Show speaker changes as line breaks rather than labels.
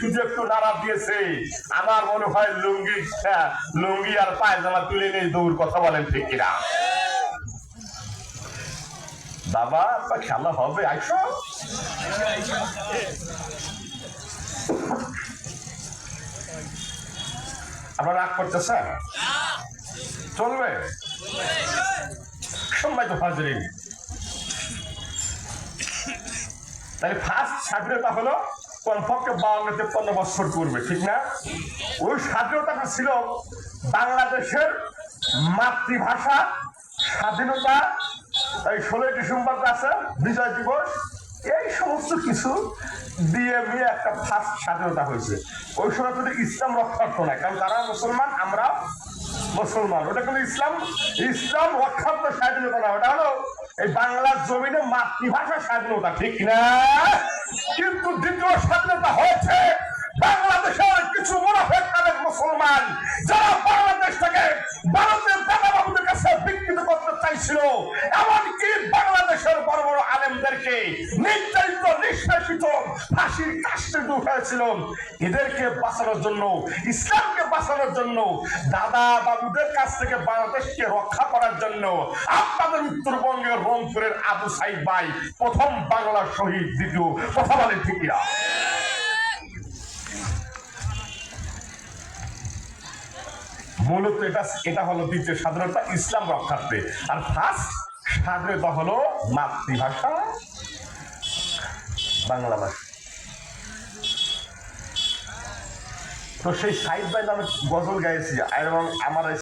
সুযোগ একটু নাড়া দিয়েছে। আমার মনে হয় লুঙ্গি হ্যাঁ, লুঙ্গি আর পায়জামা তুলে নিয়ে দৌড় কথা বলেন ঠিক কিনা? বাবা তা খেলা হবে আইসো। আপনারা রাগ করতেছেন? চলবে? সম্মানিত হাজরিন তাহলে ফার্স্ট স্বাধীনতা হলো কমপক্ষে বাউন্ন তেপ্পান্ন বছর পূর্বে, ঠিক না? ওই স্বাধীনতাটা ছিল বাংলাদেশের মাতৃভাষা, স্বাধীনতা, এই ষোলোই ডিসেম্বর আছে বিজয় দিবস, এই সমস্ত কিছু দিয়ে নিয়ে একটা ফার্স্ট স্বাধীনতা হয়েছে। ওই সময় কিন্তু ইসলাম রক্ষার্থ না, কারণ তারা মুসলমান, আমরা মুসলমান। ওটা কিন্তু ইসলাম ইসলাম রক্ষার্থ স্বাধীনতা না, ওটা হলো এই বাংলার জমিনে মাতৃভাষা স্বাধীনতা, ঠিক না? কিন্তু আলেমদেরকে নির্যাতিত নিষ্কাশিত ফাঁসির কাষ্টে উঠেছিল এদেরকে বাঁচানোর জন্য, ইসলামকে বাঁচানোর জন্য, দাদা বাবুদের কাছ থেকে বাংলাদেশকে রক্ষা করার জন্য আপনাদের উত্তরবঙ্গের রংপুরের আবু সাইদ ভাই প্রথম বাংলা শহীদ দ্বিতীয়। কথা বলেন ঠিকিরা মূলত এটা এটা হলো দ্বিতীয় স্বাধীনতা ইসলাম রক্ষার্থে। আর ফার্স্ট স্বাধীনতা হলো মাতৃভাষা বাংলা ভাষা। তো সেই সাইদ ভাই নামে গজল গাইছি এবং আমার